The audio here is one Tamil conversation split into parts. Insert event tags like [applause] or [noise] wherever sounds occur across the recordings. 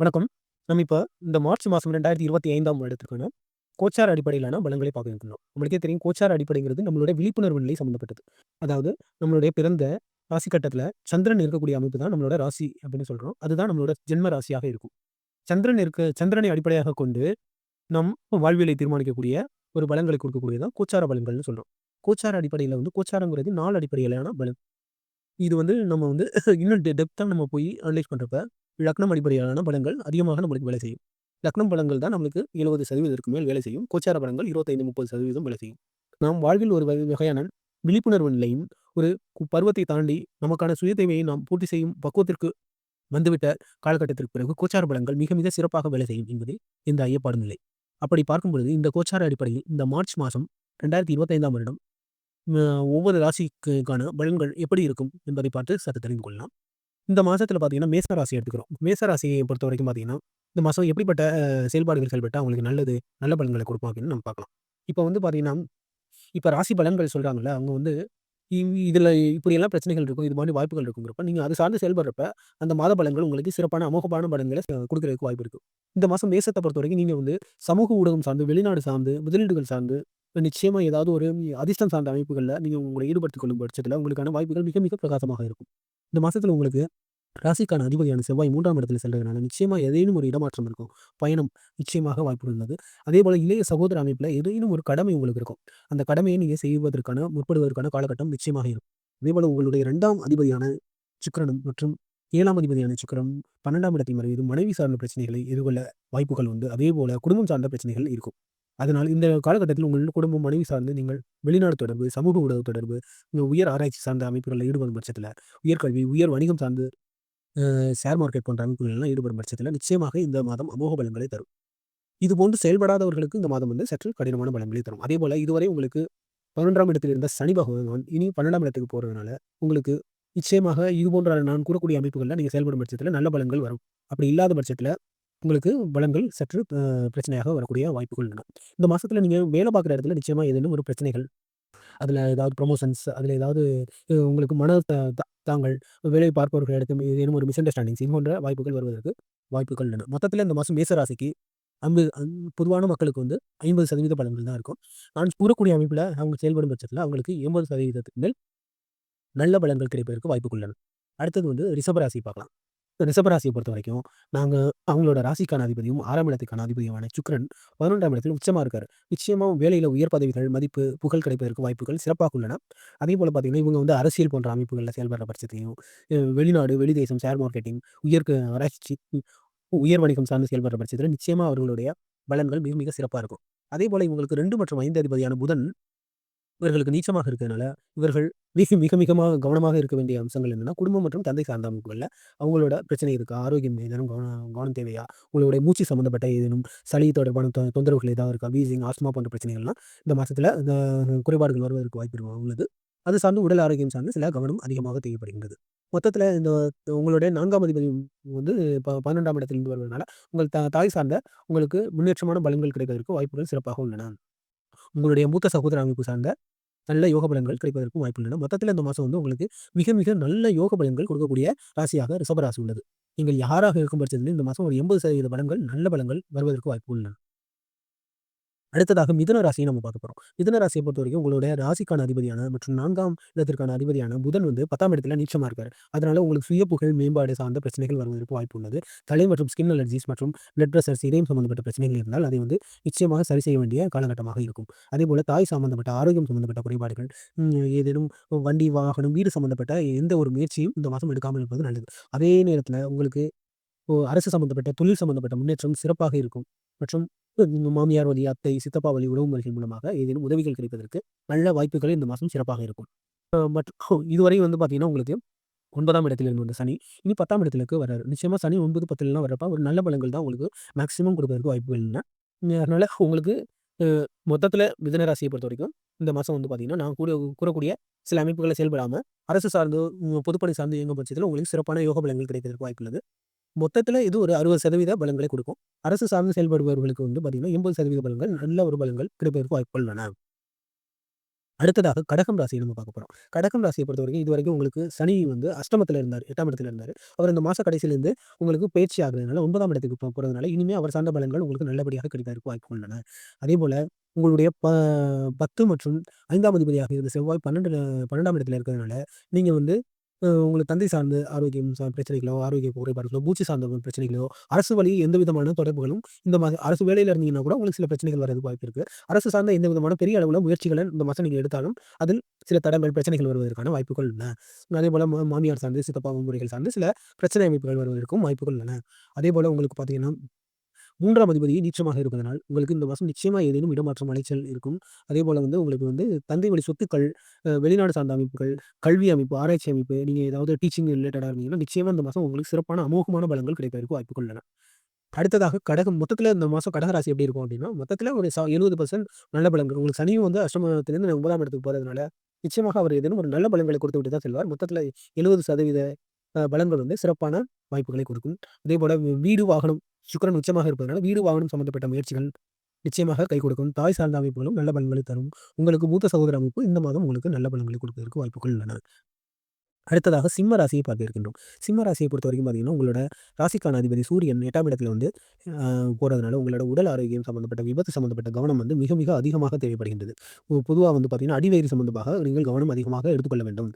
வணக்கம். நம்ம இப்போ இந்த மார்ச் மாதம் ரெண்டாயிரத்தி இருபத்தி ஐந்தாம் வருடத்துக்கான கோச்சார அடிப்படையிலான பலங்களை பார்க்க இருக்கணும் நம்மளுக்கே தெரியும் கோச்சார அடிப்படைங்கிறது நம்மளுடைய விழிப்புணர்வு நிலை சம்மந்தப்பட்டது. அதாவது நம்மளுடைய பிறந்த ராசி கட்டத்தில் சந்திரன் இருக்கக்கூடிய அமைப்பு தான் நம்மளோட ராசி அப்படின்னு சொல்கிறோம் அதுதான் நம்மளோட ஜென்ம ராசியாக இருக்கும். சந்திரன் இருக்க சந்திரனை அடிப்படையாக கொண்டு நம் வாழ்வியலை தீர்மானிக்கக்கூடிய ஒரு பலங்களை கொடுக்கக்கூடியதான் கோச்சார பலங்கள்னு சொல்கிறோம் கோச்சார அடிப்படையில் வந்து கோச்சாரங்கிறது நாள் அடிப்படையிலான பலன். இது வந்து நம்ம வந்து [laughs] இன்னும் டெப்த்தாக நம்ம போய் அனலைஸ் பண்ணுறப்ப லக்னம் அடிப்படையிலான படங்கள் அதிகமாக நம்மளுக்கு வேலை செய்யும். லக்னம் படங்கள் தான் நம்மளுக்கு 70% மேல் வேலை செய்யும். கோச்சார படங்கள் இருபத்தைந்து முப்பது சதவீதம் வேலை செய்யும். நாம் வாழ்வில் ஒரு வகை வகையான விழிப்புணர்வு நிலையும், ஒரு கு பருவத்தை தாண்டி நமக்கான சுய தேவையை நாம் பூர்த்தி செய்யும் பக்குவத்திற்கு வந்துவிட்ட காலகட்டத்திற்கு பிறகு கோச்சார படங்கள் மிக மிக சிறப்பாக வேலை செய்யும் என்பது இந்த ஐயப்பாடும் நிலை அப்படி பார்க்கும் பொழுது இந்த கோச்சார அடிப்படையில் இந்த மார்ச் மாதம் ரெண்டாயிரத்தி இருபத்தைந்தாம் வருடம் ஒவ்வொரு ராசிக்கான பலன்கள் எப்படி இருக்கும் என்பதை பார்த்து சற்று தெரிந்து கொள்ளலாம். இந்த மாதத்தில் பார்த்தீங்கன்னா, மேச ராசி எடுத்துக்கிறோம். மேச ராசியை பொறுத்தவரைக்கும் பார்த்தீங்கன்னா, இந்த மாதம் எப்படிப்பட்ட செயல்பாடுகள் செயல்பட்டா அவங்களுக்கு நல்லது, நல்ல பலன்களை கொடுப்போம் அப்படின்னு நம்ம பார்க்கலாம். இப்போ வந்து பார்த்தீங்கன்னா, இப்போ ராசி பலன்கள் சொல்கிறாங்கல்ல அவங்க வந்து இதில் இப்படியெல்லாம் பிரச்சனைகள் இருக்கும். இது மாதிரி வாய்ப்புகள் இருக்குங்கிறப்ப, நீங்கள் அது சார்ந்து செயல்படுறப்ப, அந்த மாத பலன்கள் உங்களுக்கு சிறப்பான அமோகமான பலன்களை கொடுக்கறதுக்கு வாய்ப்பு இருக்கும் இந்த மாதம் மேசத்தை பொறுத்த வரைக்கும் நீங்கள் வந்து சமூக ஊடகம் சார்ந்து, வெளிநாடு சார்ந்து, முதலீடுகள் சார்ந்து, நிச்சயமாக ஏதாவது ஒரு அதிர்ஷ்டம் சார்ந்த அமைப்புகளில் நீங்கள் உங்களை ஈடுபடுத்திக் கொள்ளும் பட்சத்தில் உங்களுக்கான வாய்ப்புகள் மிக மிக பிரகாசமாக இருக்கும். இந்த மாதத்தில் உங்களுக்கு ராசிக்கான அதிபதியான செவ்வாய் மூன்றாம் இடத்துல செல்றதுனால நிச்சயமா ஏதேனும் ஒரு இடமாற்றம் இருக்கும். பயணம் நிச்சயமாக வாய்ப்பு உள்ளது. அதே போல் இளைய சகோதர அமைப்பில் ஏதேனும் ஒரு கடமை உங்களுக்கு இருக்கும். அந்த கடமையை நீங்கள் செய்வதற்கான முற்படுவதற்கான காலகட்டம் நிச்சயமாக இருக்கும். அதேபோல உங்களுடைய இரண்டாம் அதிபதியான சுக்கிரனும் மற்றும் ஏழாம் அதிபதியான சுக்கரம் பன்னெண்டாம் இடத்தை மறைவது மனைவி சார்ந்த பிரச்சனைகளை எதிர்கொள்ள வாய்ப்புகள் உண்டு. அதேபோல குடும்பம் சார்ந்த பிரச்சனைகள் இருக்கும். அதனால் இந்த காலகட்டத்தில் உங்கள் குடும்பம், மனைவி சார்ந்து நீங்கள் வெளிநாடு தொடர்பு, சமூக ஊடக தொடர்பு, உயர் ஆராய்ச்சி சார்ந்த அமைப்புகளில் ஈடுபடும் பட்சத்தில் உயர்கல்வி, உயர் வணிகம் சார்ந்து ஷேர் மார்க்கெட் போன்ற அமைப்புகள்லாம் ஈடுபடும் பட்சத்தில் நிச்சயமாக இந்த மாதம் அமோக பலன்களை தரும். இது போன்று செயல்படாதவர்களுக்கு இந்த மாதம் வந்து சற்று கடினமான பலன்களை தரும். அதேபோல இதுவரை உங்களுக்கு 11ஆம் இடத்தில் இருந்த சனி பகவான் இனி 12ஆம் இடத்துக்கு போகிறதுனால உங்களுக்கு நிச்சயமாக இது போன்ற நான் கூறக்கூடிய அமைப்புகளில் நீங்கள் செயல்படும் பட்சத்தில் நல்ல பலன்கள் வரும். அப்படி இல்லாத பட்சத்தில் உங்களுக்கு பலன்கள் சற்று பிரச்சனையாக வரக்கூடிய வாய்ப்புகள் உள்ளன. இந்த மாதத்தில் நீங்கள் வேலை பார்க்குற இடத்துல நிச்சயமாக ஏதேனும் ஒரு பிரச்சனைகள், அதில் ஏதாவது ப்ரொமோஷன்ஸ் அதில் ஏதாவது உங்களுக்கு மன தாங்கள் வேலை பார்ப்பவர்களிடத்தும் ஏதேனும் ஒரு மிஸ் அண்டர்ஸ்டாண்டிங்ஸ் இது போன்ற வாய்ப்புகள் வருவதற்கு வாய்ப்புகள் உள்ளன. மொத்தத்தில் இந்த மாதம் மேசராசிக்கு அம்பு பொதுவான மக்களுக்கு வந்து 50% பலன்கள் தான் இருக்கும். நான் கூறக்கூடிய அமைப்பில் அவங்க செயல்படும் பட்சத்தில் அவங்களுக்கு 80%க்கு மேல் நல்ல பலன்கள் கிடைப்பதற்கு வாய்ப்புகள் உள்ளன. அடுத்தது வந்து ரிஷபராசி பார்க்கலாம். ரிஷப பொறுத்த வரைக்கும் நாங்கள் அவங்களோட ராசிக்கான அதிபதியும், ஆறாம் இடத்துக்கான அதிபதியுமான சுக்ரன் பதினொன்றாம் இடத்தில் உச்சமாக இருக்கார் நிச்சயமாக வேலையில் உயர் பதவிகள், மதிப்பு, புகழ் கிடைப்பதற்கு வாய்ப்புகள் சிறப்பாக உள்ளன. அதே போல் பார்த்தீங்கன்னா, இவங்க வந்து அரசியல் போன்ற அமைப்புகளில் செயல்படுற பட்சத்தையும் வெளிநாடு, வெளிதேசம், ஷேர் மார்க்கெட்டிங், உயர் வளர்ச்சி உயர் வணிகம் சார்ந்து செயல்படுற பட்சத்தில் நிச்சயமாக அவர்களுடைய பலன்கள் மிக மிக சிறப்பாக இருக்கும். அதே போல் இவங்களுக்கு ரெண்டு மற்றும் ஐந்து அதிபதியான புதன் இவர்களுக்கு நீச்சமாக இருக்கிறதுனால, இவர்கள் மிக மிக மிகமாக கவனமாக இருக்க வேண்டிய அம்சங்கள் என்னென்னா குடும்பம் மற்றும் தந்தை சார்ந்த அமைப்புகளில் அவங்களோட பிரச்சனை இருக்கா? ஆரோக்கியம் ஏதேனும் கவனம் கவனம் தேவையா? உங்களுடைய மூச்சு சம்மந்தப்பட்ட ஏதேனும் சளி தொடர்பான தொ தொந்தரவுகள் ஏதாவது இருக்கா? வீசிங், ஆஸ்மா போன்ற பிரச்சனைகள்லாம் இந்த மாதத்தில் இந்த குறைபாடுகள் வருவதற்கு வாய்ப்பு உள்ளது. அது சார்ந்து உடல் ஆரோக்கியம் சார்ந்து சில கவனம் அதிகமாக தேவைப்படுகின்றது. மொத்தத்தில் இந்த உங்களுடைய நான்காம் அதிபதி வந்து ப 12ஆம் இடத்திலிருந்து வருவதனால, உங்கள் த தாய் சார்ந்த உங்களுக்கு முன்னேற்றமான பலன்கள் கிடைப்பதற்கு வாய்ப்புகள் சிறப்பாக உள்ளன. உங்களுடைய மூத்த சகோதர அமைப்பு சார்ந்த நல்ல யோக பலன்கள் கிடைப்பதற்கும் வாய்ப்பு உள்ளன. மொத்தத்தில் இந்த மாதம் வந்து உங்களுக்கு மிக மிக நல்ல யோக பலன்கள் கொடுக்கக்கூடிய ராசியாக ரிசபராசி உள்ளது. நீங்கள் யாராக இருக்கும் பட்சத்தில் இந்த மாதம் ஒரு 80% பலன்கள், நல்ல பலன்கள் வருவதற்கு வாய்ப்பு உள்ளன. அடுத்ததாக மிதன ராசியை நம்ம பார்க்க போறோம். ராசியை பொறுத்த பொறுத்தவரைக்கும் உங்களுடைய ராசிக்கான அதிபதியான மற்றும் நான்காம் இடத்திற்கான அதிபதியான புதன் வந்து 10ஆம் இடத்துல நீச்சமா இருக்காரு. அதனால உங்களுக்கு சுய புகழ் மேம்பாடு சார்ந்த பிரச்சனைகள் வருவதற்கு வாய்ப்பு உள்ளது. தலை மற்றும் ஸ்கின் அலர்ஜிஸ் மற்றும் பிளட் பிரஷர்ஸ், இதயம் சம்மந்தப்பட்ட பிரச்சனைகள் இருந்தால் அதை வந்து நிச்சயமாக சரி செய்ய வேண்டிய காலகட்டமாக இருக்கும். அதே போல் தாய் சம்மந்தப்பட்ட, ஆரோக்கியம் சம்மந்தப்பட்ட குறைபாடுகள், ஏதேனும் வண்டி, வாகனம், வீடு சம்மந்தப்பட்ட எந்த ஒரு முயற்சியும் இந்த மாதம் எடுக்காமல் இருப்பது நல்லது. அதே நேரத்தில் உங்களுக்கு அரசு சம்மந்தப்பட்ட, தொழில் சம்மந்தப்பட்ட முன்னேற்றம் சிறப்பாக இருக்கும். மற்றும் மாமியார் வழி, அத்தை, சித்தப்பா வழி உணவு முறைகள் மூலமாக ஏதேனும் உதவிகள் கிடைப்பதற்கு நல்ல வாய்ப்புகள் இந்த மாதம் சிறப்பாக இருக்கும். மற்றும் இதுவரை வந்து பார்த்தீங்கன்னா, உங்களுக்கு ஒன்பதாம் இடத்தில் இருந்து வந்த சனி, இனி 10ஆம் இடத்திற்கு வர்றாரு. நிச்சயமாக சனி 9, 10லாம் வரப்ப ஒரு நல்ல பலங்கள் தான் உங்களுக்கு மேக்ஸிமம் கொடுப்பதற்கு வாய்ப்புகள் உள்ளன. அதனால் உங்களுக்கு மொத்தத்தில் மிதனராசியை பொறுத்த வரைக்கும் பொறுத்தவரைக்கும், இந்த மாதம் வந்து பார்த்தீங்கன்னா, நான் கூற கூறக்கூடிய சில அமைப்புகளை செயல்படாமல் அரசு சார்ந்து பொதுப்பணி சார்ந்து இயங்கும் பட்சத்தில் உங்களுக்கு சிறப்பான யோக பலங்கள் கிடைப்பதற்கு வாய்ப்புள்ளது மொத்தத்தில் இது ஒரு 60% பலன்களை கொடுக்கும். அரசு சார்ந்து செயல்படுபவர்களுக்கு வந்து பார்த்தீங்கன்னா, 80% பலன்கள், நல்ல ஒரு பலன்கள் கிடைப்பதற்கு வாய்ப்புகள் உள்ளன. அடுத்ததாக கடகம் ராசியை நம்ம பார்க்க போகிறோம் கடகம் ராசியை பொறுத்தவரைக்கும் இதுவரைக்கும் உங்களுக்கு சனி வந்து அஷ்டமத்தில் இருந்தார் எட்டாம் இடத்துல இருந்தார் அவர் இந்த மாத கடைசியிலேருந்து உங்களுக்கு பயிற்சி ஆகுறதுனால ஒன்பதாம் இடத்துக்கு போகிறதுனால இனிமேல் அவர் சார்ந்த பலன்கள் உங்களுக்கு நல்லபடியாக கிடைப்பதற்கு வாய்ப்பு உள்ளன. அதேபோல உங்களுடைய ப 10 மற்றும் ஐந்தாம் அதிபதியாக இருந்த செவ்வாய் 12ல 12ஆம் இடத்துல இருக்கிறதுனால, நீங்கள் வந்து உங்களுக்கு தந்தை சார்ந்த ஆரோக்கியம் சார் பிரச்சனைகளோ, ஆரோக்கிய குறைபாடுகளோ, பூச்சி சார்ந்த பிரச்சனைகளோ, அரசு வழி எந்த விதமான தொடர்புகளும் இந்த மாதிரி அரசு வேலையில் இருந்தீங்கன்னா கூட உங்களுக்கு சில பிரச்சனைகள் வரதுக்கு வாய்ப்பு இருக்கு. அரசு சார்ந்த எந்த விதமான பெரிய அளவில் முயற்சிகளை இந்த மாதம் நீங்கள் எடுத்தாலும், அதில் சில தடங்கள், பிரச்சனைகள் வருவதற்கான வாய்ப்புகள் உள்ளன. அதேபோல மா மாமியார் சார்ந்து, சித்தப்பா முறைகள் சார்ந்து சில பிரச்சனை அமைப்புகள் வருவதற்கும் வாய்ப்புகள் உள்ளன. அதே போல் உங்களுக்கு பார்த்தீங்கன்னா மூன்றாம் அதிபதியை நீச்சமாக இருப்பதனால், உங்களுக்கு இந்த மாதம் நிச்சயமாக ஏதேனும் இடமாற்றம், அலைச்சல் இருக்கும். அதே போல் வந்து உங்களுக்கு வந்து தந்தை வழி சொத்துக்கள், வெளிநாடு சார்ந்த அமைப்புகள், கல்வி அமைப்பு, ஆராய்ச்சி அமைப்பு, நீங்கள் ஏதாவது டீச்சிங் ரிலேட்டடாக இருந்தீங்கன்னா, நிச்சயமாக இந்த மாதம் உங்களுக்கு சிறப்பான அமோகமான பலன்கள் கிடைப்பதற்கு வாய்ப்பு உள்ளன. அடுத்ததாக கடகம் மொத்தத்தில் இந்த மாதம் கடகராசி எப்படி இருக்கும் அப்படின்னா, மொத்தத்தில் ஒரு ச 70% நல்ல பலங்கள் உங்களுக்கு சனியும் வந்து அஷ்டமத்திலேருந்து ஒன்பதாம் இடத்துக்கு போகிறதுனால நிச்சயமாக அவர் ஏதேனும் ஒரு நல்ல பலன்களை கொடுத்துவிட்டு தான் செல்வார். மொத்தத்தில் எழுபது சதவீத பலன்கள் வந்து சிறப்பான வாய்ப்புகளை கொடுக்கும். அதே போல் வீடு, வாகனம் சுக்கிரன் உச்சமாக இருப்பதனால, வீடு, வாகனம் சம்மந்தப்பட்ட முயற்சிகள் நிச்சயமாக கை கொடுக்கும். தாய் சார்ந்த அமைப்புகளும் நல்ல பலன்களை தரும். உங்களுக்கு மூத்த சகோதர அமைப்பு இந்த மாதம் உங்களுக்கு நல்ல பலன்களை கொடுப்பதற்கு வாய்ப்புகள் உள்ளன. அடுத்ததாக சிம்ம ராசியை பார்த்திருக்கின்றோம் சிம்ம ராசியை பொறுத்தவரைக்கும் பார்த்தீங்கன்னா, உங்களோட ராசிக்கான அதிபதி சூரியன் எட்டாம் இடத்துல வந்து போகிறதுனால உங்களோட உடல் ஆரோக்கியம் சம்மந்தப்பட்ட, விபத்து சம்மந்தப்பட்ட கவனம் வந்து மிக மிக அதிகமாக தேவைப்படுகின்றது. பொதுவாக வந்து பார்த்தீங்கன்னா, அடிவயிறு சம்மந்தமாக நீங்கள் கவனம் அதிகமாக எடுத்துக்கொள்ள வேண்டும்.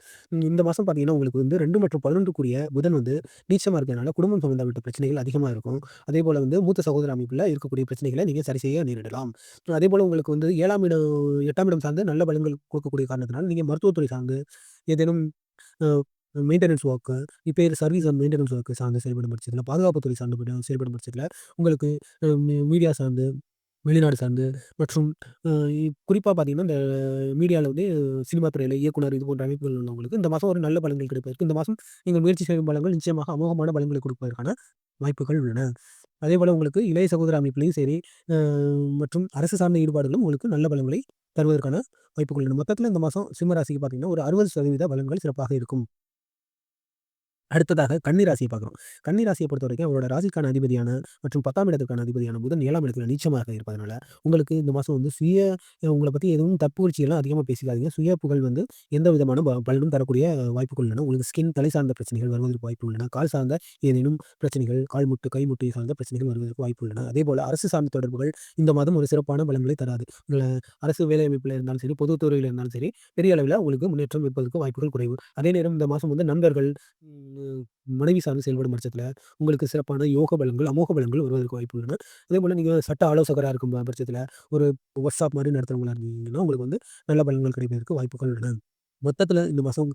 இந்த மாதம் பார்த்தீங்கன்னா, உங்களுக்கு வந்து ரெண்டு மற்றும் 11க்குரிய புதன் வந்து நீச்சமாக இருக்கிறதுனால, குடும்பம் சம்மந்தப்பட்ட பிரச்சனைகள் அதிகமாக இருக்கும். அதே போல் வந்து மூத்த சகோதர அமைப்பில் இருக்கக்கூடிய பிரச்சனைகளை நீங்கள் சரி செய்ய நேரிடலாம். அதேபோல உங்களுக்கு வந்து ஏழாம் இடம் எட்டாம் இடம் சார்ந்து நல்ல பலன்கள் கொடுக்கக்கூடிய காரணத்தினால் நீங்கள் மருத்துவத்துறை சார்ந்து ஏதேனும் மெயின்டெனன்ஸ் ஒர்க்கு, இப்போ சர்வீஸ் அண்ட் மெயின்டனன்ஸ் ஒர்க்கு சார்ந்து செயல்படும் பட்சத்தில, பாதுகாப்புத்துறை சார்ந்து செயல்படும் பட்சத்தில, உங்களுக்கு மீடியா சார்ந்து, வெளிநாடு சார்ந்து மற்றும் குறிப்பாக பார்த்தீங்கன்னா, இந்த மீடியாவில் வந்து சினிமா துறையில் இயக்குனர் இது போன்ற அமைப்புகள் உள்ளவங்களுக்கு இந்த மாதம் ஒரு நல்ல பலன்கள் கிடைப்பதற்கு, இந்த மாதம் நீங்கள் முயற்சி செய்யும் பலன்கள் நிச்சயமாக அமோகமான பலன்களை கொடுப்பதற்கான வாய்ப்புகள் உள்ளன. அதேபோல உங்களுக்கு இளைய சகோதர அமைப்புலையும் சரி, மற்றும் அரசு சார்ந்த ஈடுபாடுகளும் உங்களுக்கு நல்ல பலன்களை தருவதற்கான வாய்ப்புகள் உள்ளன. மொத்தத்தில இந்த மாதம் சிம்ம ராசிக்கு பார்த்தீங்கன்னா, ஒரு 60% பலன்கள் சிறப்பாக இருக்கும். அடுத்ததாக கன்னி ராசியை பார்க்குறோம் கன்னி ராசியை பொறுத்தவரைக்கும் அவரோட ராசிக்கான அதிபதியான மற்றும் 10ஆம் இடத்துக்கான அதிபதியான புதன் ஏழாம் இடத்துல நீச்சமாக இருப்பதனால, உங்களுக்கு இந்த மாதம் வந்து சுய உங்களை பற்றி எதுவும் தற்புகழ்ச்சியெல்லாம் அதிகமாக பேசிக்காதீங்க. சுய புகழ் வந்து எந்த விதமான ப பலனும் தரக்கூடிய வாய்ப்புகள் உள்ளன. உங்களுக்கு ஸ்கின் தலை சார்ந்த பிரச்சனைகள் வருவதற்கு வாய்ப்பு உள்ளன. கால் சார்ந்த ஏதேனும் பிரச்சனைகள், கால் முட்டு, கை முட்டு சார்ந்த பிரச்சனைகள் வருவதற்கு வாய்ப்பு உள்ளன. அதே போல் அரசு சார்ந்த தொடர்புகள் இந்த மாதம் ஒரு சிறப்பான பலன்களை தராது. அரசு வேலை அமைப்பில இருந்தாலும் சரி, பொதுத்துறையில் இருந்தாலும் சரி, பெரிய அளவில் உங்களுக்கு முன்னேற்றம் இருப்பதற்கு வாய்ப்புகள் குறைவு. அதே நேரம் இந்த மாதம் வந்து நண்பர்கள், மனைவி சார்ந்து செயல்படும் பட்சத்தில் உங்களுக்கு சிறப்பான யோக பலங்கள் அமோக பலங்கள் வருவதற்கு வாய்ப்பு உள்ளன. அதே போல் நீங்கள் சட்ட ஆலோசகராக இருக்கும் பட்சத்தில் ஒரு ஒர்க் ஷாப் மாதிரி நடத்துகிறவங்களா இருந்தீங்கன்னா, உங்களுக்கு வந்து நல்ல பலன்கள் கிடைப்பதற்கு வாய்ப்புகள் உள்ளன. மொத்தத்தில் இந்த மாதம்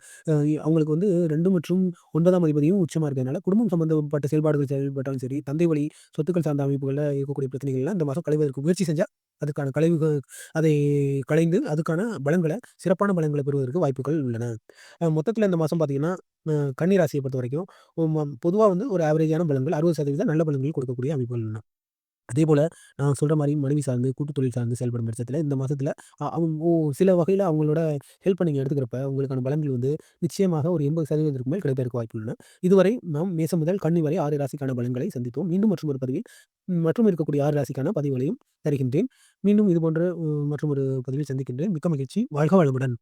அவங்களுக்கு வந்து ரெண்டு மற்றும் ஒன்பதாம் அதிபதியும் உச்சமாக இருக்கிறதுனால, குடும்பம் சம்மந்தப்பட்ட செயல்பாடுகள் செயல்பட்டாலும் சரி, தந்தை வழி சொத்துக்கள் சார்ந்த அமைப்புகளில் இருக்கக்கூடிய பிரச்சனைகள்லாம் இந்த மாதம் களைவதற்கு முயற்சி செஞ்சால் அதுக்கான கழிவு அதை களைந்து அதுக்கான பலங்களை சிறப்பான பலங்களை பெறுவதற்கு வாய்ப்புகள் உள்ளன. மொத்தத்தில் இந்த மாதம் பார்த்தீங்கன்னா, கன்னிராசியை பொறுத்த வரைக்கும் பொதுவாக வந்து ஒரு ஆவரேஜான பலன்கள் 60% நல்ல பலன்கள் கொடுக்கக்கூடிய அமைப்புகள் உள்ளன. அதேபோல நான் சொல்கிற மாதிரி மனைவி சார்ந்து, கூட்டு தொழில் சார்ந்து செயல்படும் பட்சத்தில் இந்த மாதத்தில் அவங்க சில வகையில் அவங்களோட ஹெல்ப் நீங்கள் எடுத்துக்கிறப்ப, உங்களுக்கான பலன்கள் வந்து நிச்சயமாக ஒரு எண்பது சதவீதத்திற்கு மேல் கிடைப்பதற்கு வாய்ப்பு உள்ளன. இதுவரை நாம் மேசம் முதல் கண்ணி வரை ஆறு ராசிக்கான பலன்களை சந்தித்தோம். மீண்டும் மற்றும் ஒரு பதிவில் மற்றும் இருக்கக்கூடிய ஆறு ராசிக்கான பதிவுகளையும் தருகின்றேன். மீண்டும் இதுபோன்ற மற்றும் ஒரு பதிவில் சந்திக்கின்றேன். மிக்க மகிழ்ச்சி. வாழ்க வளமுடன்.